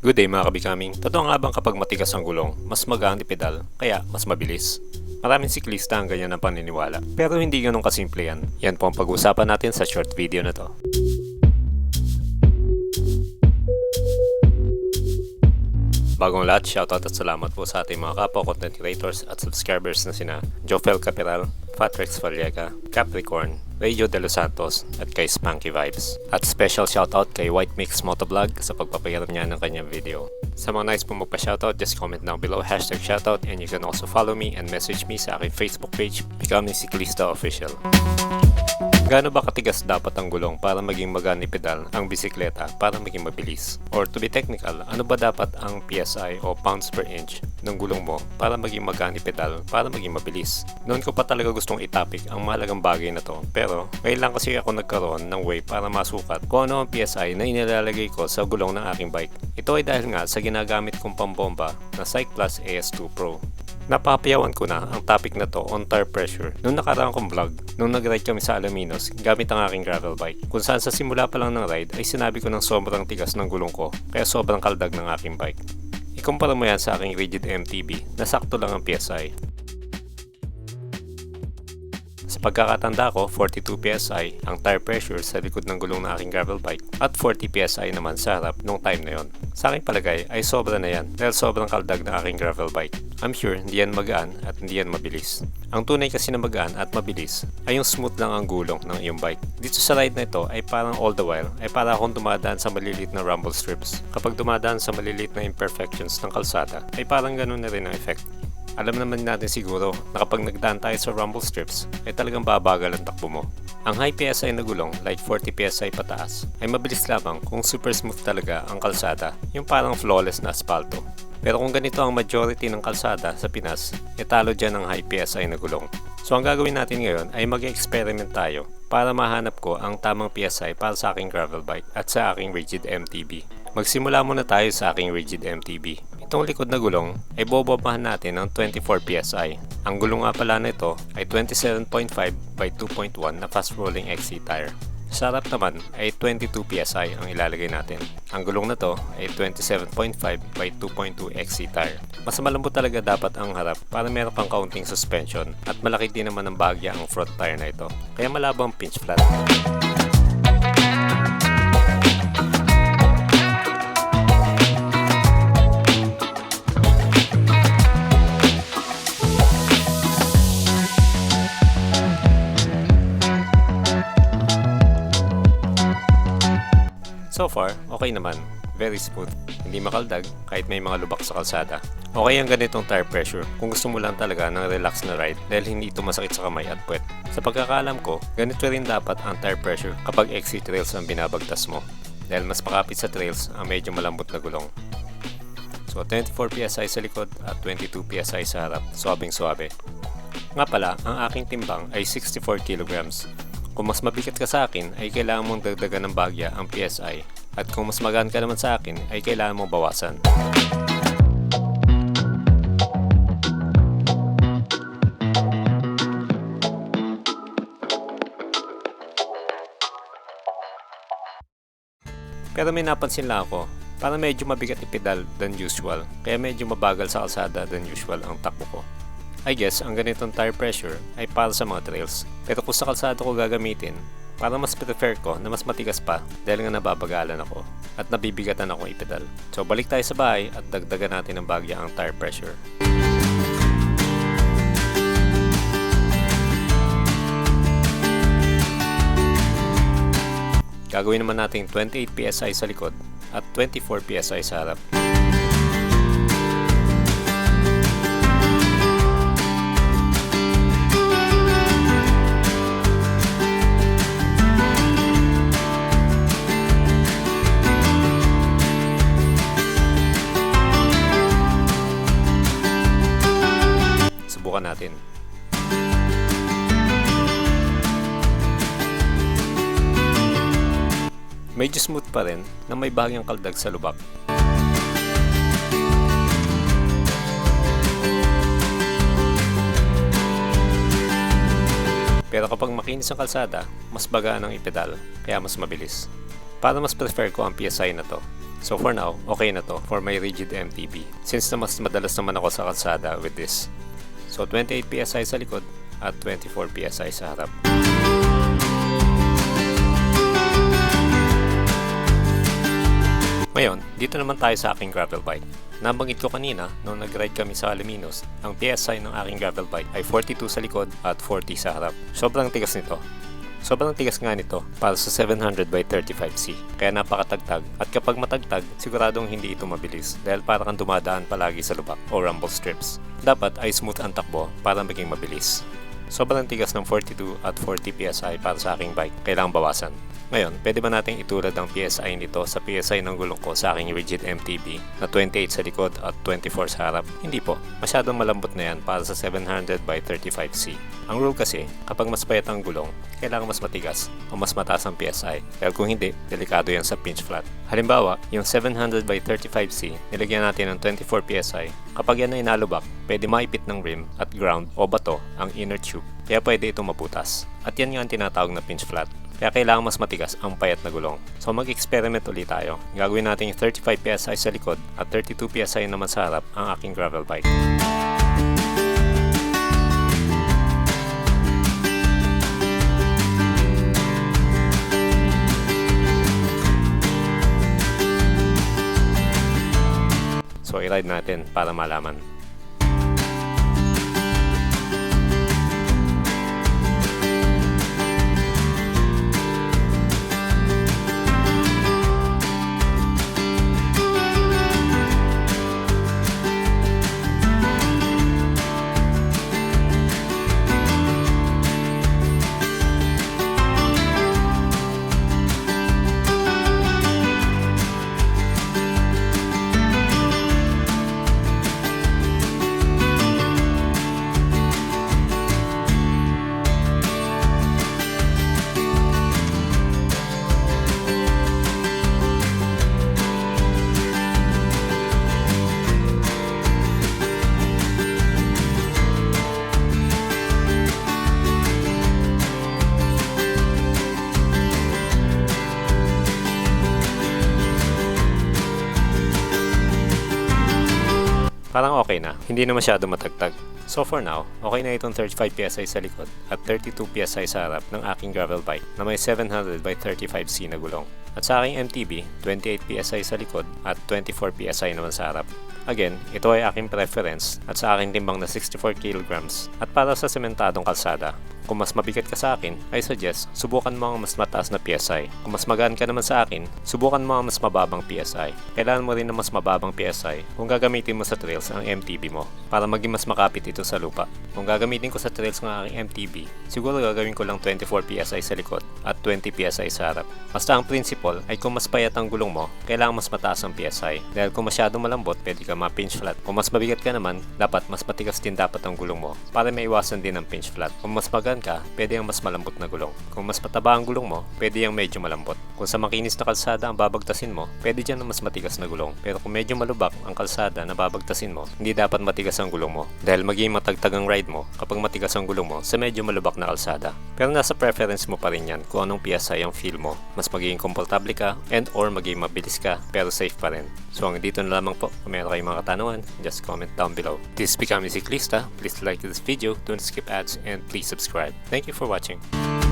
Good day mga kabikaming. Totoo nga bang kapag matigas ang gulong, mas magaan pedal, kaya mas mabilis? Maraming siklista ang ganyan ang paniniwala. Pero hindi ganun kasimple yan. Yan po ang pag-uusapan natin sa short video na to. Bagong lahat, shoutout at salamat po sa ating mga kapwa content creators at subscribers na sina Jofel Capital, Patrex Vallega, Capricorn, Radio De Los Santos at kay Spunky Vibes. At special shoutout kay White Mix Motovlog sa pagpapayaram niya ng kanyang video. Sa mga nice po magpa-shoutout, just comment down below hashtag shoutout and you can also follow me and message me sa aking Facebook page, Becoming Ciclista Official. Gaano ba katigas dapat ang gulong para maging magani pedal ang bisikleta para maging mabilis? Or to be technical, ano ba dapat ang PSI o pounds per inch ng gulong mo para maging magani pedal para maging mabilis? Noon ko pa talaga gustong itapik ang mahalagang bagay na to pero lang kasi ako nagkaroon ng way para masukat kung ano ang PSI na inilalagay ko sa gulong ng aking bike. Ito ay dahil nga sa ginagamit kong pambomba na Cycplus AS2 Pro. Napapayawan ko na ang topic na to on tire pressure nung nakaraan kong vlog nung nag-ride kami sa Alaminos gamit ang aking gravel bike. Kung saan sa simula pa lang ng ride ay sinabi ko ng sobrang tigas ng gulong ko kaya sobrang kaldag ng aking bike. Ikumpara mo yan sa aking rigid MTB na sakto lang ang PSI. Sa pagkakatanda ko, 42 PSI ang tire pressure sa likod ng gulong ng aking gravel bike at 40 PSI naman sa harap nung time na yon. Sa aking palagay ay sobra na yan dahil sobrang kaldag ng aking gravel bike. I'm sure hindi yan magaan at hindi yan mabilis. Ang tunay kasi na magaan at mabilis ay yung smooth lang ang gulong ng iyong bike. Dito sa ride na ito ay parang all the while ay para akong dumadaan sa maliliit na rumble strips. Kapag dumadaan sa maliliit na imperfections ng kalsada ay parang ganun na rin ang effect. Alam naman natin siguro na kapag nagdaan tayo sa rumble strips ay talagang babagal ang takbo mo. Ang high PSI na gulong like 40 PSI pataas ay mabilis lamang kung super smooth talaga ang kalsada, yung parang flawless na asfalto. Pero kung ganito ang majority ng kalsada sa Pinas, italo dyan ang high PSI na gulong. So ang gagawin natin ngayon ay mag-experiment tayo para mahanap ko ang tamang PSI para sa aking gravel bike at sa aking rigid MTB. Magsimula muna tayo sa aking rigid MTB. Itong likod na gulong ay bobobahan natin ng 24 PSI. Ang gulong nga pala nito ay 27.5 by 2.1 na fast rolling XC tire. Sa harap naman ay 22 PSI ang ilalagay natin. Ang gulong na to ay 27.5 by 2.2 XC tire. Mas malambot talaga dapat ang harap para meron kang kaunting suspension at malaki din naman ng bagya ang front tire na ito. Kaya malabang pinch flat. So far, okay naman. Very smooth. Hindi makaldag kahit may mga lubak sa kalsada. Okay ang ganitong tire pressure kung gusto mo lang talaga ng relax na ride dahil hindi ito masakit sa kamay at puwet. Sa pagkakalam ko, ganito rin dapat ang tire pressure kapag exit trails ang binabagtas mo dahil mas pakapit sa trails ang medyo malambot na gulong. So 24 PSI sa likod at 22 PSI sa harap, swabing swabe. Nga pala, ang aking timbang ay 64 kilograms. Kung mas mabigat ka sa akin, ay kailangan mong dagdagan ng bagya ang PSI. At kung mas magaan ka naman sa akin, ay kailangan mong bawasan. Pero may napansin lang ako, parang medyo mabigat ipedal than usual, kaya medyo mabagal sa kalsada than usual ang takbo ko. I guess ang ganitong tire pressure ay para sa mga trails. Pero kung sa kalsada ko gagamitin, para mas prefer ko na mas matigas pa dahil nga nababagalan ako at nabibigatan ako ipedal. So balik tayo sa bahay at dagdagan natin ng bagya ang tire pressure. Gagawin naman natin 28 PSI sa likod at 24 PSI sa harap. Subukan natin. Medyo smooth pa rin na may bahagyang kaldag sa lubak. Pero kapag makinis ang kalsada, mas bagaan ang ipedal, kaya mas mabilis. Para mas prefer ko ang PSI na to, So for now, okay na to for my rigid MTB. Since na mas madalas naman ako sa kalsada with this. So 28 PSI sa likod at 24 PSI sa harap. Ngayon, dito naman tayo sa aking gravel bike. Nabanggit ko kanina nung nag-ride kami sa Alaminos, ang PSI ng aking gravel bike ay 42 sa likod at 40 sa harap. Sobrang tigas nito. Sobrang tigas nga nito para sa 700 by 35C. Kaya napakatagtag at kapag matagtag, siguradong hindi ito mabilis dahil para kang dumadaan palagi sa lubak o rumble strips. Dapat ay smooth ang takbo para maging mabilis. Sobrang tigas ng 42 at 40 PSI para sa aking bike. Kailangang bawasan. Ngayon, pwede ba nating itulad ang PSI nito sa PSI ng gulong ko sa aking rigid MTB na 28 sa likod at 24 sa harap? Hindi po. Masyadong malambot na yan para sa 700 by 35C. Ang rule kasi, kapag mas payat ang gulong, kailangan mas matigas o mas mataas ang PSI. Dahil kung hindi, delikado yan sa pinch flat. Halimbawa, yung 700 by 35C, nilagyan natin ng 24 PSI. Kapag yan ay nalubak, pwede maipit ng rim at ground o bato ang inner tube. Kaya pwede itong mabutas. At yan nga ang tinatawag na pinch flat. Kaya kailangan mas matigas ang payat na gulong. So mag-experiment ulit tayo. Gagawin natin yung 35 PSI sa likod at 32 PSI naman sa harap ang aking gravel bike. So i-ride natin para malaman. Okay na, hindi na masyado matagtag. So for now, okay na itong 35 PSI sa likod at 32 PSI sa harap ng aking gravel bike na may 700 by 35C na gulong. At sa aking MTB, 28 PSI sa likod at 24 PSI naman sa harap. Again, ito ay aking preference at sa aking timbang na 64 kg at para sa sementadong kalsada. Kung mas mabigat ka sa akin, I suggest subukan mo ang mas mataas na PSI. Kung mas magaan ka naman sa akin, subukan mo ang mas mababang PSI. Kailangan mo rin ng mas mababang PSI kung gagamitin mo sa trails ang MTB mo para maging mas makapit ito sa lupa. Kung gagamitin ko sa trails ng aking MTB, siguro gagawin ko lang 24 PSI sa likod at 20 PSI sa harap. Basta ang principle ay kung mas payat ang gulong mo, kailangan mas mataas ang PSI. Dahil kung masyadong malambot, pwede ka ma-pinch flat. Kung mas mabigat ka naman, dapat mas matigas din dapat ang gulong mo para maiwasan din ang pinch flat. Kung mas magaan ka, pwede ang mas malambot na gulong. Kung mas pataba ang gulong mo, pwede ang medyo malambot. Kung sa makinis na kalsada ang babagtasin mo, pwede dyan ang mas matigas na gulong. Pero kung medyo malubak ang kalsada na babagtasin mo, hindi dapat matigas ang gulong mo. Dahil magiging matagtag ang ride mo kapag matigas ang gulong mo sa medyo malubak na kalsada. Pero nasa preference mo pa rin yan kung anong PSI ang feel mo. Mas magiging komportable ka and or magiging mabilis ka pero safe pa rin. So hanggang dito na lamang po. Kung meron kayong mga katanungan, just comment down below. This is Becoming Ciclista. Please like this video, don't skip ads, and please subscribe. Thank you for watching.